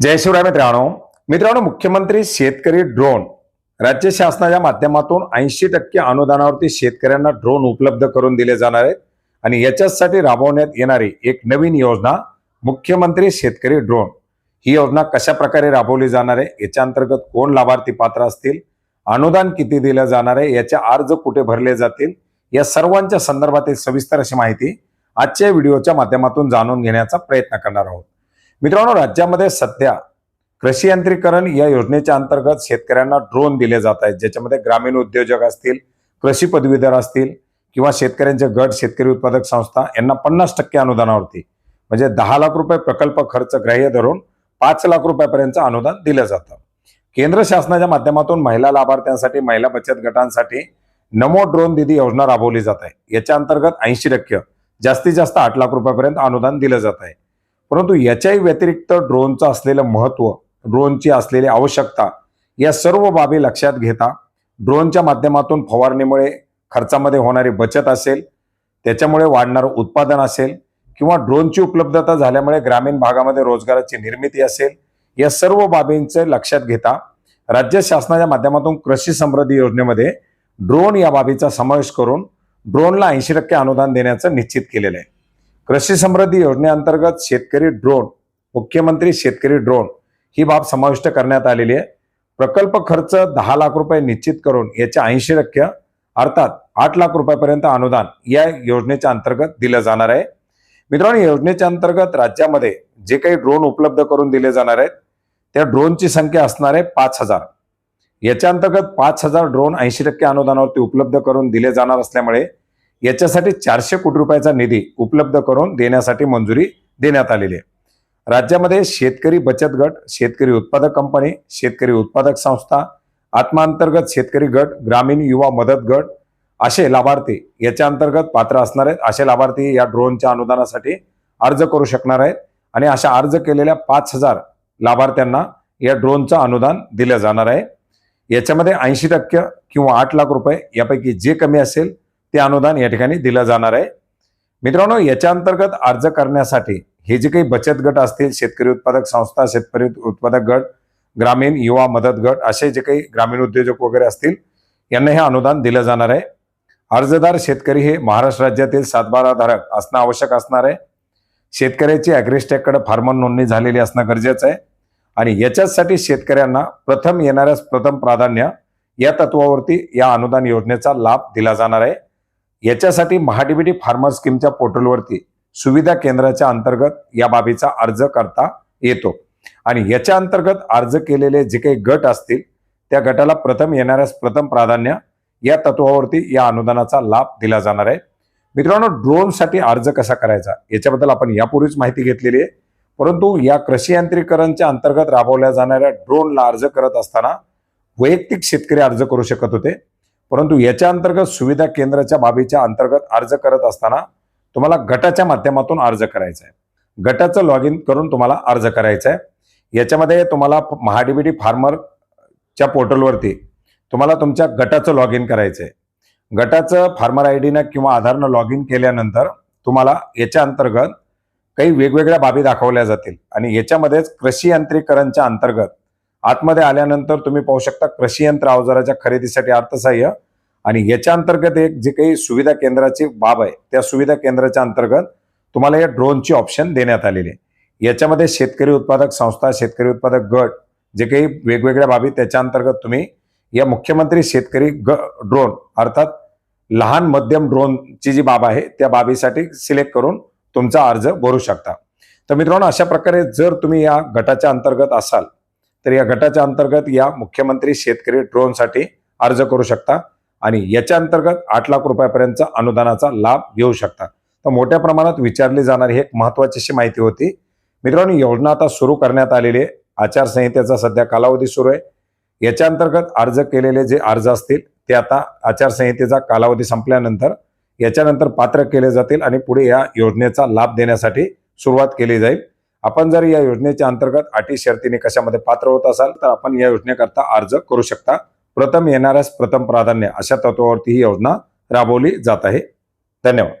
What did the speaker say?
जय शिवराय मित्रांनो. मित्रांनो मुख्यमंत्री शेतकरी ड्रोन. राज्य शासनाच्या माध्यमातून ऐंशी टक्के अनुदानावरती शेतकऱ्यांना ड्रोन उपलब्ध करून दिले जाणार आहेत. आणि याच्यासाठी राबवण्यात येणारी एक नवीन योजना मुख्यमंत्री शेतकरी ड्रोन. ही योजना कशा प्रकारे राबवली जाणार आहे याच्या अंतर्गत कोण लाभार्थी पात्र असतील अनुदान किती दिलं जाणार आहे याचे अर्ज कुठे भरले जातील या सर्वांच्या संदर्भातील सविस्तर अशी माहिती आजच्या व्हिडिओच्या माध्यमातून जाणून घेण्याचा प्रयत्न करणार आहोत. मित्रांनो राज्यामध्ये सध्या कृषी यांत्रिकरण या योजनेच्या अंतर्गत शेतकऱ्यांना ड्रोन दिले जात आहेत ज्याच्यामध्ये ग्रामीण उद्योजक असतील कृषी पदवीधर असतील किंवा शेतकऱ्यांचे गट शेतकरी उत्पादक संस्था यांना पन्नास टक्के अनुदानावरती म्हणजे दहा लाख रुपये प्रकल्प खर्च ग्राह्य धरून पाच लाख रुपयापर्यंत अनुदान दिलं जातं. केंद्र शासनाच्या माध्यमातून महिला लाभार्थ्यांसाठी महिला बचत गटांसाठी नमो ड्रोन दिदी योजना राबवली जात आहे. याच्या अंतर्गत ऐंशी टक्के जास्तीत जास्त आठ लाख रुपयापर्यंत अनुदान दिलं जात आहे. परंतु याच्याही व्यतिरिक्त ड्रोनचं असलेलं महत्त्व ड्रोनची असलेली आवश्यकता या सर्व बाबी लक्षात घेता ड्रोनच्या माध्यमातून फवारणीमुळे खर्चामध्ये होणारी बचत असेल त्याच्यामुळे वाढणारं उत्पादन असेल किंवा ड्रोनची उपलब्धता झाल्यामुळे ग्रामीण भागामध्ये रोजगाराची निर्मिती असेल या सर्व बाबींचं लक्षात घेता राज्य शासनाच्या माध्यमातून कृषी समृद्धी योजनेमध्ये ड्रोन या बाबीचा समावेश करून ड्रोनला ऐंशी टक्के अनुदान देण्याचं निश्चित केलेलं आहे. कृषी समृद्धी योजनेअंतर्गत शेतकरी ड्रोन मुख्यमंत्री शेतकरी ड्रोन ही बाब समाविष्ट करण्यात आलेली आहे. प्रकल्प खर्च दहा लाख रुपये निश्चित करून याच्या ऐंशी टक्के अर्थात आठ लाख रुपयापर्यंत अनुदान या योजनेच्या अंतर्गत दिलं जाणार आहे. मित्रांनो योजनेच्या अंतर्गत राज्यामध्ये जे काही ड्रोन उपलब्ध करून दिले जाणार आहेत त्या ड्रोनची संख्या असणार आहे पाच हजार. याच्या अंतर्गत पाच हजार ड्रोन ऐंशी टक्के अनुदानावरती उपलब्ध करून दिले जाणार असल्यामुळे याच्यासाठी चारशे कोटी रुपयाचा निधी उपलब्ध करून देण्यासाठी मंजुरी देण्यात आलेली आहे. राज्यामध्ये शेतकरी बचत गट शेतकरी उत्पादक कंपनी शेतकरी उत्पादक संस्था आत्मांतर्गत शेतकरी गट ग्रामीण युवा मदत गट असे लाभार्थी याच्या अंतर्गत पात्र असणार आहेत. असे लाभार्थी या ड्रोनच्या अनुदानासाठी अर्ज करू शकणार आहेत आणि अशा अर्ज केलेल्या पाच हजार लाभार्थ्यांना या ड्रोनचं अनुदान दिलं जाणार आहे. याच्यामध्ये ऐंशी टक्के किंवा आठ लाख रुपये यापैकी जे कमी असेल ते अनुदान या ठिकाणी दिलं जाणार आहे. मित्रांनो याच्या अंतर्गत अर्ज करण्यासाठी हे जे काही बचत गट असतील शेतकरी उत्पादक संस्था शेतकरी उत्पादक गट ग्रामीण युवा मदत गट असे जे काही ग्रामीण उद्योजक वगैरे असतील यांना हे अनुदान दिलं जाणार आहे. अर्जदार शेतकरी हे महाराष्ट्र राज्यातील सातबाराधारक असणं आवश्यक असणार आहे. शेतकऱ्याची ॲग्रिस्टॅककडे फार्मर नोंदणी झालेली असणं गरजेचं आहे. आणि याच्याचसाठी शेतकऱ्यांना प्रथम येणाऱ्यास प्रथम प्राधान्य या तत्वावरती या अनुदान योजनेचा लाभ दिला जाणार आहे. याच्यासाठी महाडीबीटी फार्मर स्कीमच्या पोर्टलवरती सुविधा केंद्राच्या अंतर्गत या बाबीचा अर्ज करता येतो. आणि याच्या अंतर्गत अर्ज केलेले जे काही गट असतील त्या गटाला प्रथम येणाऱ्यास प्रथम प्राधान्य या तत्वावरती या अनुदानाचा लाभ दिला जाणार आहे. मित्रांनो ड्रोनसाठी अर्ज कसा करायचा? याच्याबद्दल आपण यापूर्वीच माहिती घेतलेली आहे. परंतु या कृषी यांत्रिकरणच्या अंतर्गत राबवल्या जाणाऱ्या ड्रोनला अर्ज करत असताना वैयक्तिक शेतकरी अर्ज करू शकत होते. परंतु याच्या अंतर्गत सुविधा केंद्राच्या बाबीच्या अंतर्गत अर्ज करत असताना तुम्हाला गटाच्या माध्यमातून अर्ज करायचा आहे. गटाचं लॉग इन करून तुम्हाला अर्ज करायचा आहे. याच्यामध्ये तुम्हाला महाडीबीटी फार्मरच्या पोर्टलवरती तुम्हाला तुमच्या गटाचं लॉग इन करायचं आहे. गटाचं फार्मर आय डीनं किंवा आधारनं लॉग इन केल्यानंतर तुम्हाला याच्या अंतर्गत काही वेगवेगळ्या बाबी दाखवल्या जातील. आणि याच्यामध्येच कृषी यांत्रिकरणच्या अंतर्गत आतमध्ये आल्यानंतर तुम्ही पाहू शकता कृषी यंत्र अवजाराच्या खरेदीसाठी अर्थसहाय्य. आणि याच्या अंतर्गत एक जे काही सुविधा केंद्राची बाब आहे त्या सुविधा केंद्राच्या अंतर्गत तुम्हाला या ड्रोनची ऑप्शन देण्यात आलेली आहे. याच्यामध्ये शेतकरी उत्पादक संस्था शेतकरी उत्पादक गट जे काही वेगवेगळ्या बाबी त्याच्या अंतर्गत तुम्ही या मुख्यमंत्री शेतकरी ग ड्रोन अर्थात लहान मध्यम ड्रोनची जी बाब आहे त्या बाबीसाठी सिलेक्ट करून तुमचा अर्ज भरू शकता. तर मित्रांनो अशा प्रकारे जर तुम्ही या गटाच्या अंतर्गत असाल तर या गटाच्या अंतर्गत या मुख्यमंत्री शेतकरी ड्रोनसाठी अर्ज करू शकता आणि याच्या अंतर्गत आठ लाख रुपयापर्यंतचा अनुदानाचा लाभ घेऊ शकता. तर मोठ्या प्रमाणात विचारली जाणारी एक महत्वाची अशी माहिती होती. मित्रांनो योजना आता सुरू करण्यात आलेली आहे. आचारसंहितेचा सध्या कालावधी सुरू आहे. याच्या अंतर्गत अर्ज केलेले जे अर्ज असतील ते आता आचारसंहितेचा कालावधी संपल्यानंतर याच्यानंतर पात्र केले जातील आणि पुढे या योजनेचा लाभ देण्यासाठी सुरुवात केली जाईल. आपण जर या योजनेच्या अंतर्गत अटी शर्तीने कशामध्ये पात्र होत असाल तर आपण या योजनेकरता अर्ज करू शकता. प्रथम येणाऱ्यास प्रथम प्राधान्य अशा तत्वावरती ही योजना राबवली जात आहे. धन्यवाद.